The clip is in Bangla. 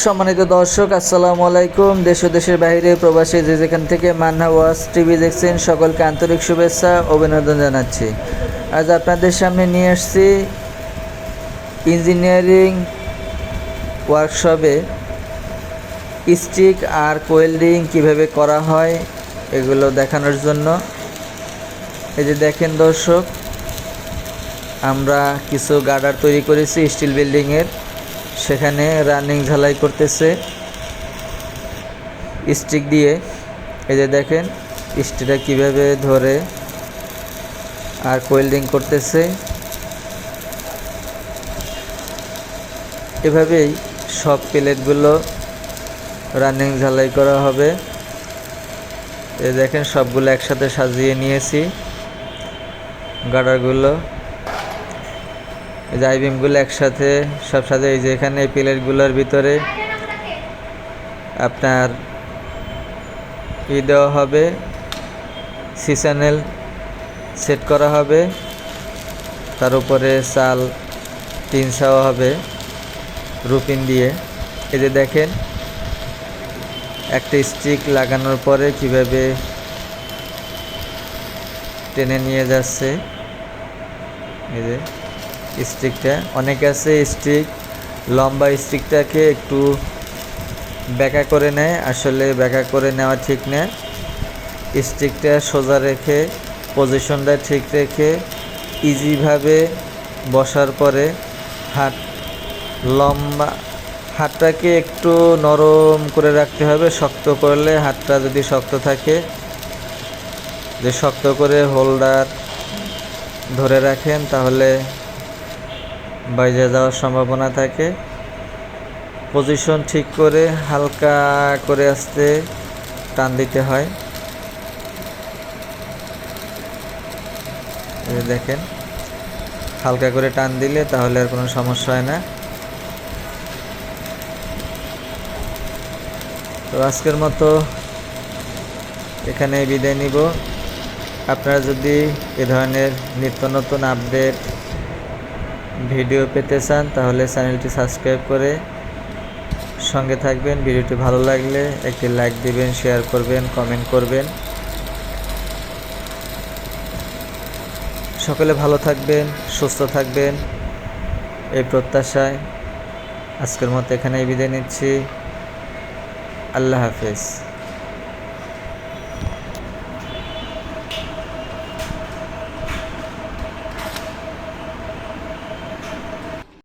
সম্মানিত দর্শক, আসসালামু আলাইকুম। দেশ ও দেশের বাইরে প্রবাসী যে যেখান থেকে মান্না ওয়াস টিভি দেখছেন, সকলকে আন্তরিক শুভেচ্ছা, অভিনন্দন জানাচ্ছি। আজ আপনাদের সামনে নিয়ে আসছি ইঞ্জিনিয়ারিং ওয়ার্কশপে স্টিক আর কোয়েল্ডিং কীভাবে করা হয় এগুলো দেখানোর জন্য। এই যে দেখেন দর্শক, আমরা কিছু গার্ডার তৈরি করেছি স্টিল বিল্ডিংয়ের। সেখানে রানিং ঝালাই করতেছে। স্টিক দিয়ে। এই যে দেখেন, স্টিকটা কীভাবে ধরে আর কোয়েল্ডিং করতেছে। এভাবেই সব প্লেটগুলো রানিং ঝালাই করা হবে। এই দেখেন, সবগুলো একসাথে সাজিয়ে নিয়েছি। গার্ডারগুলো এই একসাথে, সব সাথে এই যে এখানে এই প্লেটগুলোর ভিতরে আপনার ই দেওয়া হবে সি চ্যানেল সেট করা হবে, তার উপরে চাল টিন ছাওয়া হবে, রুপিন দিয়ে। এই যে দেখেন, একটা স্টিক লাগানোর পরে কীভাবে টেনে নিয়ে যাচ্ছে। এই যে স্টিকটা। অনেকে আছে স্টিক, লম্বা স্টিকটাকে একটু ব্যাকা করে নেয়। আসলে ব্যাকা করে নেওয়া ঠিক না। স্টিকটা সোজা রেখে, পজিশনটা ঠিক রেখে, ইজিভাবে বসার পরে হাত লম্বা, হাতটাকে একটু নরম করে রাখতে হবে। শক্ত করলে হাতটা যদি শক্ত থাকে যে শক্ত করে হোল্ডার ধরে রাখেন, তাহলে বাইরে যাওয়ার সম্ভাবনা থাকে। পজিশন ঠিক করে, হালকা করে আসতে টান দিতে হয়। দেখেন, হালকা করে টান দিলে তাহলে আর কোনো সমস্যা হয় না। তো আজকের মতো এখানে বিদায় নিব। আপনারা যদি এ ধরনের নিত্য নতুন আপডেট ভিডিও পেতে চান, তাহলে চ্যানেলটি সাবস্ক্রাইব করে সঙ্গে থাকবেন। ভিডিওটি ভালো লাগলে একটি লাইক দিবেন, শেয়ার করবেন, কমেন্ট করবেন। সকলে ভালো থাকবেন, সুস্থ থাকবেন। এই প্রত্যাশায় আজকের মতো এখানেই বিদায় নিচ্ছি। আল্লাহ হাফেজ।